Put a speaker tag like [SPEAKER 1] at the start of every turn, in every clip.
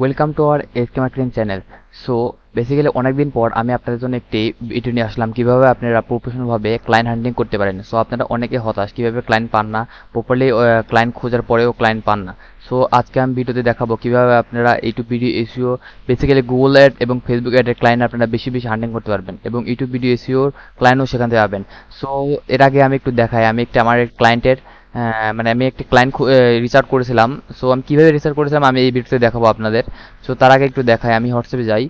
[SPEAKER 1] Welcome to our SK marketing channel so basically অনেকদিন পর আমি আপনাদের জন্য একটি ভিডিও নিয়ে আসলাম। কীভাবে আপনারা প্রফেশনালভাবে ক্লায়েন্ট হ্যান্ডলিং করতে পারেন? সো আপনারা অনেকে হতাশ। কীভাবে ক্লায়েন্ট পান না? প্রপারলি ক্লায়েন্ট খোঁজার পরেও ক্লায়েন্ট পান না। সো আজকে আমি ভিডিওতে দেখাবো কীভাবে আপনারা YouTube video SEO basically Google ad এবং ফেসবুক অ্যাডের ক্লায়েন্ট আপনারা বেশি বেশি হ্যান্ডলিং করতে পারবেন এবং ইউটিউব ভিডিও এসিওর ক্লায়েন্টও সেখান থেকে পাবেন। সো এর আগে আমি একটু দেখাই। আমি একটা আমার ক্লায়েন্টের মানে আমি একটি ক্লায়েন্ট রিচার্জ করেছিলাম। সো আমি কীভাবে রিচার্জ করেছিলাম আমি এই ভিডিওতে দেখাবো আপনাদের। সো তার আগে একটু দেখাই, আমি হোয়াটসঅ্যাপে যাই।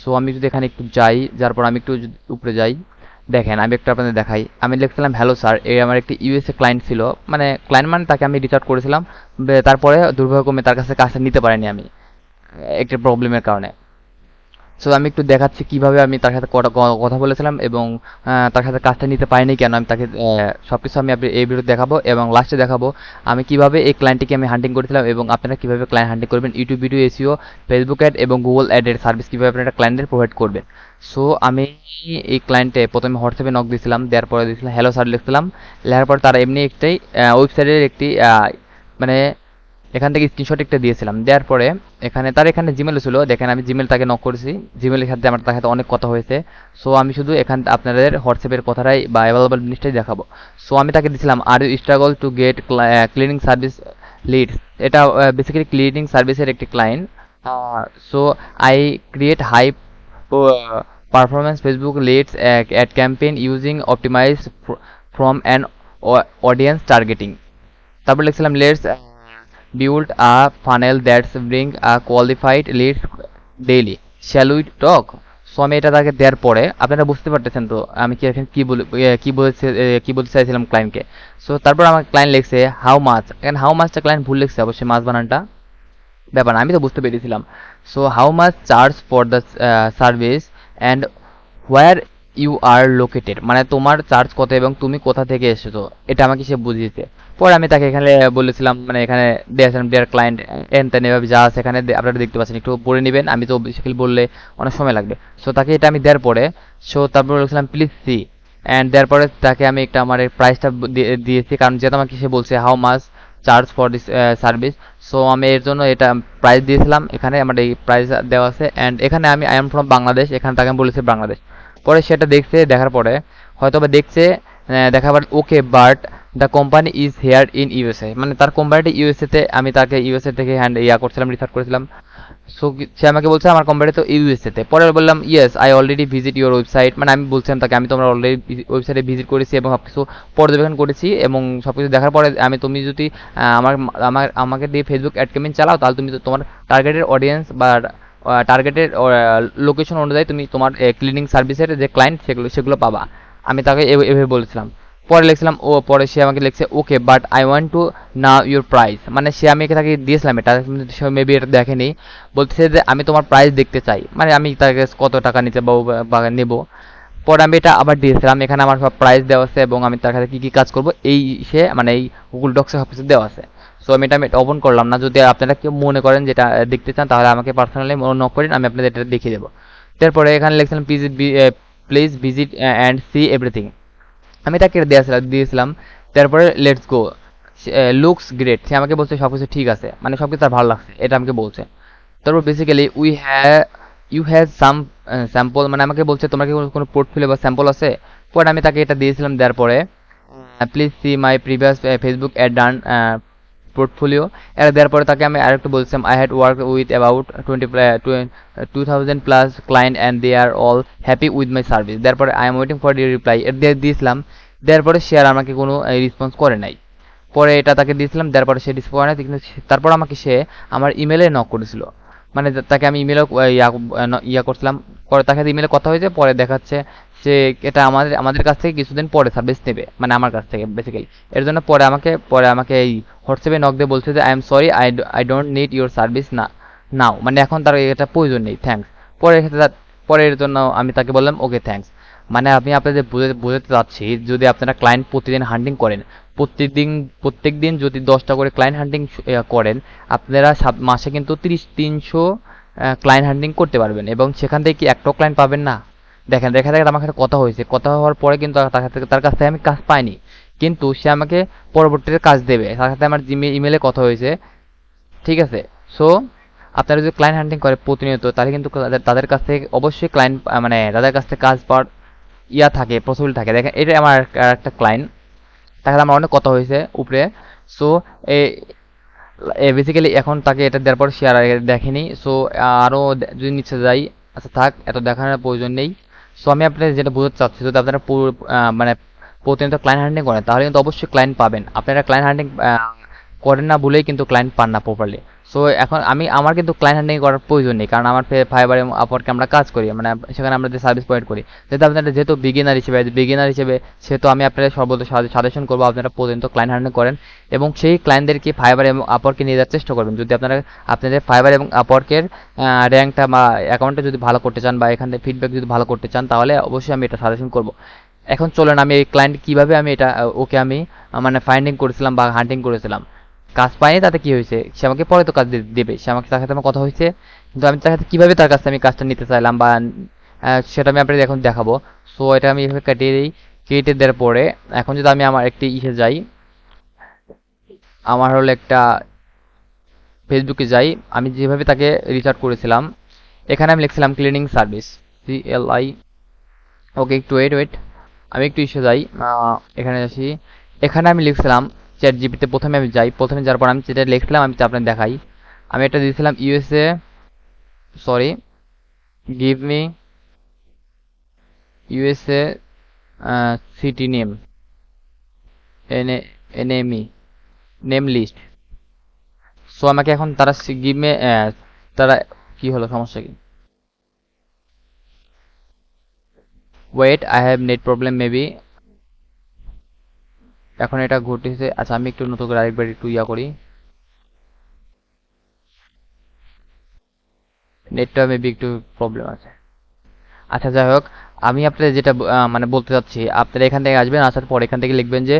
[SPEAKER 1] সো আমি যদি এখানে একটু যাই, যার পর আমি একটু উপরে যাই। দেখেন, আমি একটু আপনাদের দেখাই। আমি লিখছিলাম হ্যালো স্যার এই আমার একটি ইউএসএ ক্লায়েন্ট ছিল। মানে ক্লায়েন্ট মানে তাকে আমি রিচার্জ করেছিলাম। তারপরে দুর্ভাগ্যক্রমে তার কাছে কাজটা নিতে পারিনি আমি একটি প্রবলেমের কারণে। সো আমি একটু দেখাচ্ছি কীভাবে আমি তার সাথে কথা বলেছিলাম এবং তার সাথে কাজটা নিতে পারিনি কেন আমি তাকে সব কিছু আমি এই ভিডিও দেখাবো এবং লাস্টে দেখাবো আমি কীভাবে এই ক্লায়েন্টটিকে আমি হান্টিং করেছিলাম এবং আপনারা কীভাবে ক্লায়েন্ট হান্টিং করবেন YouTube video SEO Facebook ad এবং গুগল অ্যাডের সার্ভিস কীভাবে আপনারা ক্লায়েন্টের প্রোভাইড করবেন। সো আমি এই ক্লায়েন্টে প্রথমে হোয়াটসঅ্যাপে নক দিয়েছিলাম দেওয়ার পরে দিয়েছিলাম হ্যালো স্যার লিখছিলাম লেখার পর তারা এমনি একটাই ওয়েবসাইটের একটি মানে এখান থেকে স্ক্রিনশট একটা দিয়েছিলাম। দেওয়ার পরে এখানে, তার এখানে জিমেল ছিল। দেখেন আমি জিমেল তাকে নক করেছি। জিমেলের সাথে আমার তার সাথে অনেক কথা হয়েছে। সো আমি শুধু এখান আপনাদের হোয়াটসঅ্যাপের কথাটাই বা অ্যাভেলেবল জিনিসটাই দেখাবো। সো আমি তাকে দিয়েছিলাম are you struggle to get cleaning service leads এটা বেসিক্যালি ক্লিনিং সার্ভিসের একটি client so I create high performance Facebook leads ad campaign using optimize from an audience targeting তারপর লিখছিলাম let's build a funnel that's bring a qualified leads daily. Shall we talk? So আমি এটা তাকে দেওয়ার পরে, আপনারা বুঝতে পারতেছেন তো, আমি কি এখানে কি বলে কি বলতে কি বলতে চাইছিলাম ক্লায়েন্টকে সো তারপর আমার ক্লায়েন্ট লিখছে হাউ মাছ এখানে হাউ মাছটা ক্লায়েন্ট ভুল লিখছে? অবশ্যই মাছ বানানটা ব্যাপার আমি তো বুঝতে পেরেছিলাম। So how much charge for the service and where you are located মানে তোমার চার্জ কত এবং তুমি কোথা থেকে এসেছ? এটা আমাকে সে বুঝিয়েছে। পরে আমি তাকে এখানে বলেছিলাম মানে এখানে দিয়েছিলাম ডিয়ার ক্লায়েন্ট এন তেন এভাবে যা আছে এখানে আপনারা দেখতে পাচ্ছেন, একটু পড়ে নেবেন, আমি তো বেসিক্যালি বললে অনেক সময় লাগবে। সো তাকে এটা আমি দেওয়ার পরে সো তারপর বলেছিলাম প্লিজ সি অ্যান্ড দেওয়ার পরে তাকে আমি একটা আমার প্রাইসটা দিয়েছি, কারণ যেহেতু আমাকে সে বলছে how much charge for this service so আমি এর জন্য এটা প্রাইস দিয়েছিলাম, এখানে আমার এই প্রাইস দেওয়া আছে অ্যান্ড এখানে আমি আই এম ফ্রম বাংলাদেশ এখানে তাকে আমি বলেছি বাংলাদেশ পরে সেটা দেখছে, দেখার পরে হয়তো বা দেখছে দেখার okay but the company is here in USA মানে তার কোম্পানিটা ইউএসএ তে আমি তাকে ইউএসএ থেকে হ্যান্ড ইয়া করছিলাম রিসার্চ করেছিলাম। সো সে আমাকে বলছে, আমার কোম্পানি তো ইউএসএ তে। পরে বললাম yes I already visit your website মানে আমি বলছিলাম তাকে, আমি তোমার অলরেডি ওয়েবসাইটে ভিজিট করেছি এবং সব কিছু পর্যবেক্ষণ করেছি এবং সব কিছু দেখার পরে আমি, তুমি যদি আমার আমার, আমাকে দিয়ে ফেসবুক অ্যাড ক্যাম্পেইন চালাও, তাহলে তুমি তোমার টার্গেটেড অডিয়েন্স বা টার্গেটেড লোকেশন অনুযায়ী তুমি তোমার ক্লিনিং সার্ভিসের যে ক্লায়েন্ট সেগুলো সেগুলো পাবা। আমি তাকে এভ- এভাবে বলেছিলাম। পরে লিখছিলাম, ও, পরে সে আমাকে লিখছে, okay but I want to know your price মানে সে আমি তাকে দিয়েছিলাম এটা সে মেবি এটা দেখেনি। বলতেছে যে, আমি তোমার প্রাইস দেখতে চাই। মানে আমি তাকে কত টাকা নিতে বা- নেব। পরে আমি এটা আবার দিয়েছিলাম, এখানে আমার সব প্রাইস দেওয়া আছে এবং আমি তার কাছে কী কী কাজ করব এই সে মানে এই গুগল ডক্সে সব কিছু দেওয়া আছে। সো আমি এটা, আমি ওপেন করলাম না। যদি আপনারা কেউ মনে করেন যেটা দেখতে চান, তাহলে আমাকে পার্সোনালি মনে করেন, আমি আপনাদের এটা দেখিয়ে দেবো। তারপরে এখানে লিখছিলাম please please visit and see everything আমি তাকে কেটে দিয়েছিলাম দিয়েছিলাম। তারপরে লেটস গো লুকস গ্রেট সে আমাকে বলছে সব কিছু ঠিক আছে। মানে সব কিছু তার ভালো লাগছে এটা আমাকে বলছে। তারপর basically we have you has some sample মানে আমাকে বলছে তোমার কি কোনো- কোনো পোর্টফোলিও বা স্যাম্পল আছে? পরে আমি তাকে এটা দিয়েছিলাম দেওয়ার পরে please see my previous Facebook ad done portfolio এটা দেওয়ার পরে তাকে আমি আরেকটু বলছিলাম I had work with about twenty two thousand plus client and they are all happy with my service দেওয়ার I am waiting for your reply এর দিয়ে দিয়েছিলাম দেওয়ার পরে সে আর আমাকে কোনো রেসপন্স করে নাই। পরে এটা তাকে দিয়েছিলাম দেওয়ার পরে সে রিসপন্স করে নাই। কিন্তু তারপর আমাকে সে আমার ইমেলে নক করেছিল। মানে তাকে আমি ইমেলও ইয়া ইয়া করছিলাম। পরে তাকে ইমেলে কথা হয়েছে, পরে দেখাচ্ছে সে এটা আমাদের আমাদের কাছ থেকে কিছুদিন পরে সার্ভিস নেবে মানে আমার কাছ থেকে বেসিক্যালি এর জন্য পরে আমাকে পরে আমাকে এই হোয়াটসঅ্যাপে নক দিয়ে বলছে যে I am sorry I I don't need your service না নাও মানে এখন তার এটা প্রয়োজন নেই থ্যাঙ্কস পরে পরে এর জন্য আমি তাকে বললাম ওকে থ্যাঙ্কস মানে আমি আপনাদের বুঝে, বোঝাতে চাচ্ছি, যদি আপনারা ক্লায়েন্ট প্রতিদিন হান্টিং করেন প্রত্যেকদিন প্রত্যেক দিন যদি দশটা করে ক্লায়েন্ট হান্টিং করেন, আপনারা সাত, মাসে কিন্তু তিরিশ, তিনশো ক্লায়েন্ট হান্টিং করতে পারবেন এবং সেখান থেকে কি একটাও ক্লায়েন্ট পাবেন না? দেখেন, দেখা যায় আমার সাথে কথা হয়েছে। কথা হওয়ার পরে কিন্তু তার থেকে তার কাছ থেকে আমি কাজ পাইনি। কিন্তু সে আমাকে পরবর্তীতে কাজ দেবে। তার সাথে আমার জিমে ইমেলে কথা হয়েছে। ঠিক আছে? সো আপনারা যদি ক্লায়েন্ট হান্টিং করে প্রতিনিয়ত, তাহলে কিন্তু তাদের তাদের কাছ থেকে অবশ্যই ক্লায়েন্ট মানে তাদের কাছ থেকে কাজ পাওয়ার ইয়া থাকে পসিবল থাকে। দেখেন, এটা আমার একটা ক্লায়েন্ট তাহলে আমার অনেক কথা হয়েছে উপরে। সো এ বেসিক্যালি এখন তাকে এটা দেওয়ার পর শেয়ার দেখেনি। সো আরও যদি নিচে যাই আচ্ছা থাক, এত দেখানোর প্রয়োজন নেই। সো আমি আপনাদের যেটা বোঝাতে চাচ্ছি, যদি আপনারা মানে প্রতিনিয়ত ক্লায়েন্ট হান্ডিং করেন, তাহলে কিন্তু অবশ্যই ক্লায়েন্ট পাবেন। আপনারা ক্লায়েন্ট হান্ডিং করেন না বলেই কিন্তু ক্লায়েন্ট পান না প্রপারলি সো এখন আমি, আমার কিন্তু ক্লায়েন্ট হান্ডিং করার প্রয়োজন নেই, কারণ আমার ফাইবার এবং আপওয়ার্কে আমরা কাজ করি মানে সেখানে আমরা যে সার্ভিস প্রোভাইড করি। যেহেতু আপনারা যেহেতু বিগিনার হিসেবে বিগিনার হিসেবে, সেহেতু আমি আপনাদের সর্বদা সাজেশন করব আপনারা পর্যন্ত ক্লায়েন্ট হান্ডিং করেন এবং সেই ক্লায়েন্টদেরকে ফাইবার এবং আপওয়ার্কে নিয়ে যাওয়ার চেষ্টা করবেন। যদি আপনারা, আপনাদের ফাইবার এবং আপওয়ার্কের র্যাঙ্কটা বা অ্যাকাউন্টটা যদি ভালো করতে চান বা এখান থেকে ফিডব্যাক যদি ভালো করতে চান, তাহলে অবশ্যই আমি এটা সাজেশন করব। এখন চলেন আমি এই ক্লায়েন্ট কীভাবে আমি এটা, ওকে আমি মানে ফাইন্ডিং করেছিলাম বা হান্টিং করেছিলাম। কাজ পাইনি, তাতে কি হয়েছে? সে আমাকে পরে তো কাজ দেবে। সে আমাকে তার সাথে আমার কথা হয়েছে, কিন্তু আমি তার সাথে কীভাবে তার কাছ আমি কাজটা নিতে চাইলাম বা সেটা আমি আপনাদের এখন দেখাবো। সো, এটা আমি এভাবে কাটিয়ে দিই। কেটে দেওয়ার পরে, এখন যদি আমি আমার একটি ইসে যাই, আমার হলো একটা ফেসবুকে যাই, আমি যেভাবে তাকে রিচার্জ করেছিলাম, এখানে আমি লিখছিলাম cleaning service C L I okay একটু ওয়েট ওয়েট আমি একটু ইসে যাই এখানে আসি। এখানে আমি লিখছিলাম চ্যাট জিপিতে প্রথমে আমি যাই, প্রথমে যাওয়ার পর আমি যেটা লিখলাম, আমি আপনাদের দেখাই। আমি এটা দিয়েছিলাম USA sorry give me USA city name N NME name list so আমাকে এখন তারা গিভ মে তারা কি হলো, সমস্যা কি? Wait I have net problem maybe এখন এটা ঘটেছে আচ্ছা আমি একটু নতুন করে আরেকবার একটু ইয়া করি। নেটটা মেবি একটু প্রবলেম আছে। আচ্ছা যাই হোক, আমি আপনাদের যেটা মানে বলতে চাচ্ছি, আপনারা এখান থেকে আসবেন, আসার পর এখান থেকে লিখবেন যে,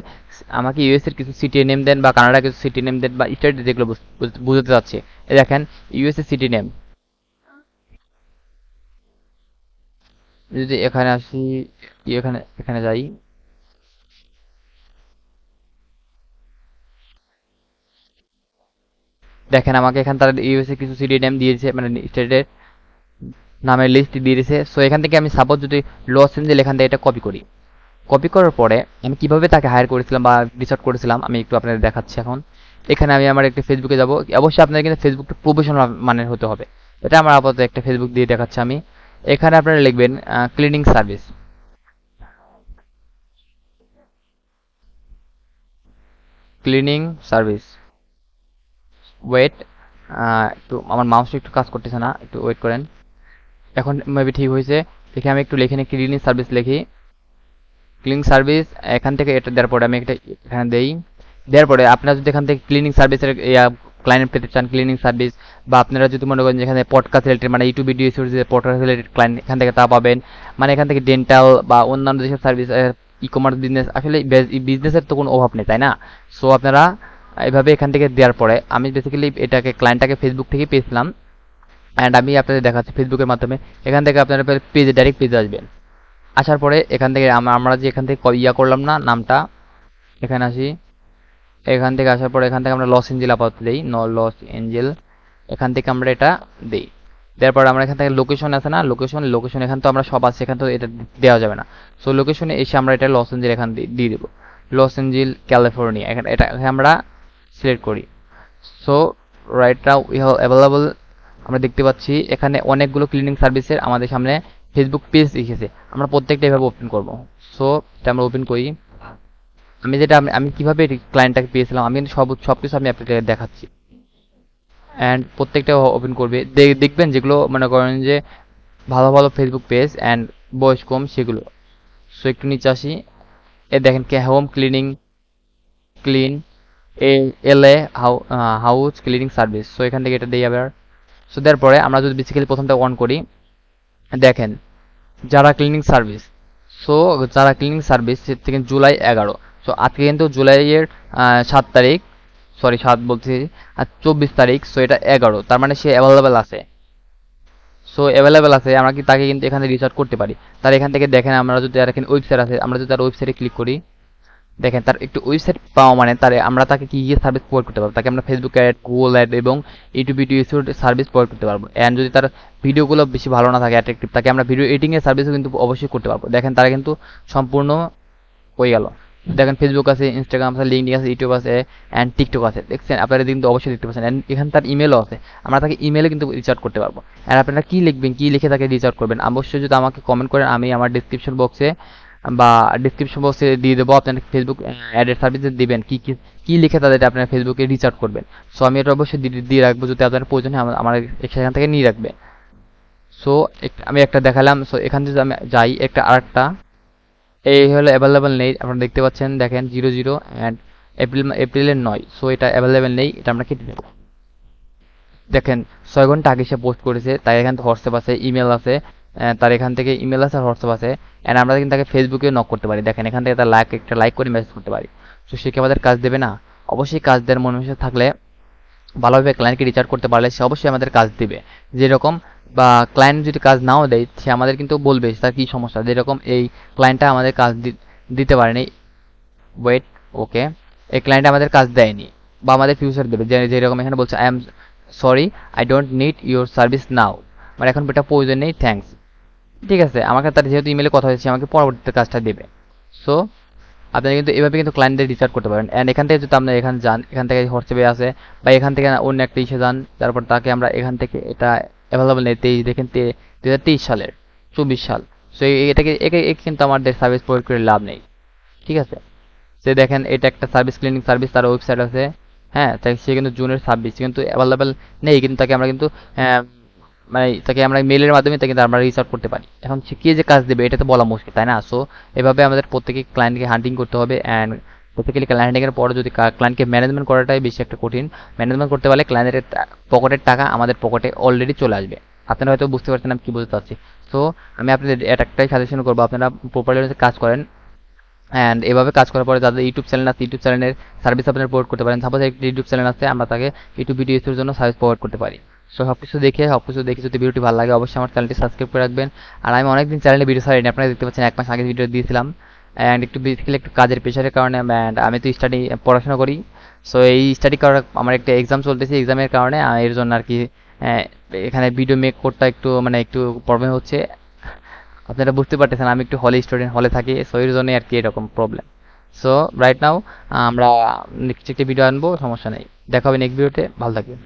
[SPEAKER 1] আমাকে ইউএস এর কিছু সিটি নেম দেন বা কানাডা কিছু সিটি নেম দেন বা স্টেট যেগুলো বুঝ- বুঝ- বুঝতে চাচ্ছি। দেখেন ইউএস এর সিটি নেম যদি এখানে আসি, এখানে এখানে যাই। দেখেন, আমাকে এখানে তারা ইউএসএ কিছু সিডি নেম দিয়েছে মানে স্টেটের নামের লিস্ট দিয়ে দিয়েছে। সো এখান থেকে আমি সাপোজ যদি লস এঞ্জেল এখান থেকে এটা কপি করি। কপি করার পরে আমি কীভাবে তাকে হায়ার করেছিলাম বা রিসার্চ করেছিলাম, আমি একটু আপনাদের দেখাচ্ছি এখন। এখানে আমি আমার একটা ফেসবুকে যাব। অবশ্যই আপনাদের কিন্তু ফেসবুকটা প্রফেশনাল মানের হতে হবে। এটা আমার আপাতত একটা ফেসবুক দিয়ে দেখাচ্ছি আমি। এখানে আপনারা লিখবেন cleaning service cleaning service wait একটু আমার মাউসটা একটু কাজ করতেছে না, একটু ওয়েট করেন। এখন মেবি ঠিক হয়েছে। দেখে আমি একটু লিখে নিই ক্লিনিং সার্ভিস লিখি। ক্লিনিং সার্ভিস এখান থেকে এটা দেওয়ার পরে আমি একটা এখানে দেই। দেওয়ার পরে আপনারা যদি এখান থেকে ক্লিনিং সার্ভিসের ক্লায়েন্ট পেতে চান ক্লিনিং সার্ভিস বা আপনারা যদি মনে করেন যেখানে পডকাস্ট রিলেটেড মানে ইউটিউব ভিডিও সিরিজের পডকাস্ট রিলেটেড ক্লায়েন্ট এখান থেকে তা পাবেন। মানে এখান থেকে ডেন্টাল বা অন্যান্য যেসব সার্ভিস ই কমার্স বিজনেস আসলে বিজনেসের তো কোনো অভাব নেই, তাই না? সো আপনারা এভাবে এখান থেকে দেওয়ার পরে আমি বেসিক্যালি এটাকে ক্লায়েন্টটাকে ফেসবুক থেকে পেয়েছিলাম। অ্যান্ড আমি আপনাদের দেখাচ্ছি ফেসবুকের মাধ্যমে। এখান থেকে আপনারা পেজে ডাইরেক্ট পেজে আসবেন। আসার পরে এখান থেকে আমরা যে এখান থেকে ইয়া করলাম না, নামটা, এখানে আসি। এখান থেকে আসার পরে এখান থেকে আমরা লস এঞ্জেল আপাতত দিই। ন লস এঞ্জেল এখান থেকে আমরা এটা দিই। দেওয়ার পরে আমরা এখান থেকে লোকেশন আছে না? লোকেশন লোকেশন এখান তো আমরা সব আছে, এখান তো এটা দেওয়া যাবে না। সো লোকেশনে এসে আমরা এটা লস এঞ্জেল এখান দিয়ে দেবো। লস এঞ্জেল ক্যালিফোর্নিয়া এখানে, এটা আমরা সিলেক্ট করি। So right now we have available আমরা দেখতে পাচ্ছি, এখানে অনেকগুলো ক্লিনিং সার্ভিসের আমাদের সামনে ফেসবুক পেজ এসেছে। আমরা প্রত্যেকটা এভাবে ওপেন করব। সো এটা আমরা ওপেন করি। আমি যেটা, আমি কীভাবে ক্লায়েন্টটাকে পেয়েছিলাম, আমি কিন্তু সব সব কিছু আমি আপনাদের দেখাচ্ছি। অ্যান্ড প্রত্যেকটা ওপেন করবে। দেখবেন যেগুলো মনে করেন যে ভালো ভালো ফেসবুক পেজ অ্যান্ড বয়স কম সেগুলো। সো একটু নিচে আসি। এ দেখেন কে home cleaning clean A L A how house cleaning service so এখান থেকে এটা দিয়ে আবার সো দেওয়ার পরে আমরা যদি বেসিক্যালি প্রথমটা অন করি, দেখেন, যারা ক্লিনিং সার্ভিস সো যারা ক্লিনিং সার্ভিস থেকে জুলাই এগারো। সো আজকে কিন্তু জুলাইয়ের সাত তারিখ সরি সাত বলছি, আর চব্বিশ তারিখ সো এটা এগারো। তার মানে সে অ্যাভেলেবেল আছে। সো অ্যাভেলেবেল আছে, আমরা কি তাকে কিন্তু এখানে রিচার্জ করতে পারি। তার এখান থেকে দেখেন, আমরা যদি আর এখানে ওয়েবসাইট আছে, আমরা যদি তার ওয়েবসাইটে ক্লিক করি দেখেন, তার একটু ওয়েবসাইট পাওয়া মানে তার আমরা তাকে কি কি সার্ভিস প্রোভাইড করতে পারব? তাকে আমরা ফেসবুক অ্যাড গুগল অ্যাড এবং ইউটিউব ভিডিও সার্ভিস প্রোভাইড করতে পারব। অ্যান্ড যদি তার ভিডিওগুলো বেশি ভালো না থাকে অ্যাট্রাকটিভ তাকে আমরা ভিডিও এডিটিং এর সার্ভিসও কিন্তু অবশ্যই করতে পারব। দেখেন, তারা কিন্তু সম্পূর্ণ হয়ে গেল। দেখেন ফেসবুক আছে ইনস্টাগ্রাম আছে লিঙ্কডিন আছে ইউটিউব আছে অ্যান্ড টিকটক আছে। দেখছেন, আপনারা কিন্তু অবশ্যই দেখতে পাচ্ছেন। অ্যান্ড এখানে তার ইমেলও আছে। আমরা তাকে ইমেলে কিন্তু রিচ আউট করতে পারব। অ্যান্ড আপনারা কী লিখবেন, কী লিখে তাকে রিচ আউট করবেন? অবশ্যই যদি আমাকে কমেন্ট করেন, আমি আমার ডিসক্রিপশন বক্সে বা ডিসক্রিপশন বক্সে দিয়ে দেবো আপনার ফেসবুক অ্যাডের সার্ভিস দিবেন, কী কী কী লিখে তাদের আপনার ফেসবুকে রিচ আউট করবেন। সো আমি এটা অবশ্যই দিয়ে- রাখব, যদি আপনার প্রয়োজন হয়, আমার- সেখান থেকে নিয়ে রাখবে সো আমি একটা দেখালাম সো এখান থেকে আমি যাই, একটা আরেকটা। এই হলো অ্যাভেলেবেল নেই, আপনারা দেখতে পাচ্ছেন, দেখেন জিরো জিরো অ্যান্ড এপ্রিল এপ্রিলের নয়। সো এটা অ্যাভেলেবেল নেই, এটা আমরা কেটে দেবো দেখেন, ছয় ঘণ্টা আগে সে পোস্ট করেছে, তাই এখান থেকে হোয়াটসঅ্যাপ আছে ইমেল আছে তার এখান থেকে ইমেল আছে হোয়াটসঅ্যাপ আছে অ্যান্ড আমরা কিন্তু তাকে ফেসবুকে নক করতে পারি। দেখেন, এখান থেকে তার লাইক একটা লাইক করে মেসেজ করতে পারি। তো সে কি আমাদের কাজ দেবে না? অবশ্যই কাজ দেওয়ার মনে থাকলে ভালোভাবে ক্লায়েন্টকে রিচার্জ করতে পারলে সে অবশ্যই আমাদের কাজ দিবে। যেরকম, বা ক্লায়েন্ট যদি কাজ নাও দেয়, সে আমাদের কিন্তু বলবে তার কী সমস্যা? যেরকম এই ক্লায়েন্টটা আমাদের কাজ দিতে পারেনি। ওয়েট ওকে এই ক্লায়েন্ট আমাদের কাজ দেয়নি, বা আমাদের ফিউচার দেবে। যেরকম এখানে বলছে I am sorry I don't need your service now মানে এখন এটা প্রয়োজন নেই থ্যাঙ্কস ঠিক আছে আমাকে তার যেহেতু ইমেলে কথা হয়েছে আমাকে পরবর্তীতে কাজটা দেবে। সো আপনারা কিন্তু এভাবে কিন্তু ক্লায়েন্টদের রিচার্জ করতে পারেন। অ্যান্ড এখান থেকে যদি আপনারা এখানে যান এখান থেকে হোয়াটসঅ্যাপে আসে বা এখান থেকে অন্য একটা ইসে যান তারপর তাকে আমরা এখান থেকে এটা অ্যাভেলেবল নেই তেইশ দেখেন দু হাজার তেইশ সালের চব্বিশ সাল। সো এটাকে একে কিন্তু আমাদের সার্ভিস প্রয়োগ করে লাভ নেই। ঠিক আছে? সে দেখেন এটা একটা সার্ভিস ক্লিনিং সার্ভিস তার ওয়েবসাইট আছে। হ্যাঁ তাই সে কিন্তু জুনের ছাব্বিশ কিন্তু অ্যাভেলেবেল নেই কিন্তু তাকে আমরা কিন্তু হ্যাঁ, মানে তাকে আমরা মেলের মাধ্যমে তাকে আমরা রিচ আউট করতে পারি। এখন সে কে যে কাজ দেবে, এটা তো বলা মুশকিল, তাই না? সো এভাবে আমাদের প্রত্যেকে ক্লায়েন্টকে হান্টিং করতে হবে অ্যান্ড প্রত্যেকে ক্লায়েন্ট হান্টিংয়ের পরে যদি ক্লায়েন্টকে ম্যানেজমেন্ট করাটাই বেশি একটা কঠিন। ম্যানেজমেন্ট করতে পারলে ক্লায়েন্টের পকেটের টাকা আমাদের পকেটে অলরেডি চলে আসবে। আপনারা হয়তো বুঝতে পারছেন আমি কী বলতে চাচ্ছি। সো আমি আপনাদের একটাই সাজেশন করব, আপনারা প্রপারলি কাজ করেন অ্যান্ড এভাবে কাজ করার পরে যাদের ইউটিউব চ্যানেল আছে ইউটিউব চ্যানেলের সার্ভিস আপনারা প্রোভাইড করতে পারেন। সাপোজ একটি ইউটিউব চ্যানেল আছে, আমরা তাকে ইউটিউব ভিডিওসের জন্য সার্ভিস প্রোভাইড করতে পারি। সো সব কিছু দেখে সব কিছু দেখে যদি ভিডিওটি ভালো লাগে, অবশ্যই আমার চ্যানেলটি সাবস্ক্রাইব করে রাখবেন। আর আমি অনেকদিন চ্যানেলে ভিডিও ছাড়িনি, আপনারা দেখতে পাচ্ছেন, এক মাস আগে ভিডিও দিয়েছিলাম। অ্যান্ড একটু বেসিক্যালি একটু কাজের প্রেশারের কারণে অ্যান্ড আমি তো স্টাডি পড়াশোনা করি। সো এই স্টাডি করার আমার একটা এক্সাম চলতেছে এক্সামের কারণে এর জন্য আর কি এখানে ভিডিও মেক করতে একটু মানে একটু প্রবলেম হচ্ছে। আপনারা বুঝতে পারতেছেন, আমি একটু হলে স্টুডেন্ট হলে থাকি সো এর জন্যই আর কি এরকম প্রবলেম সো রাইট নাও আমরা নেক্সট একটি ভিডিও আনব, সমস্যা নেই। দেখা হবে নেক্সট ভিডিওতে ভালো থাকবেন।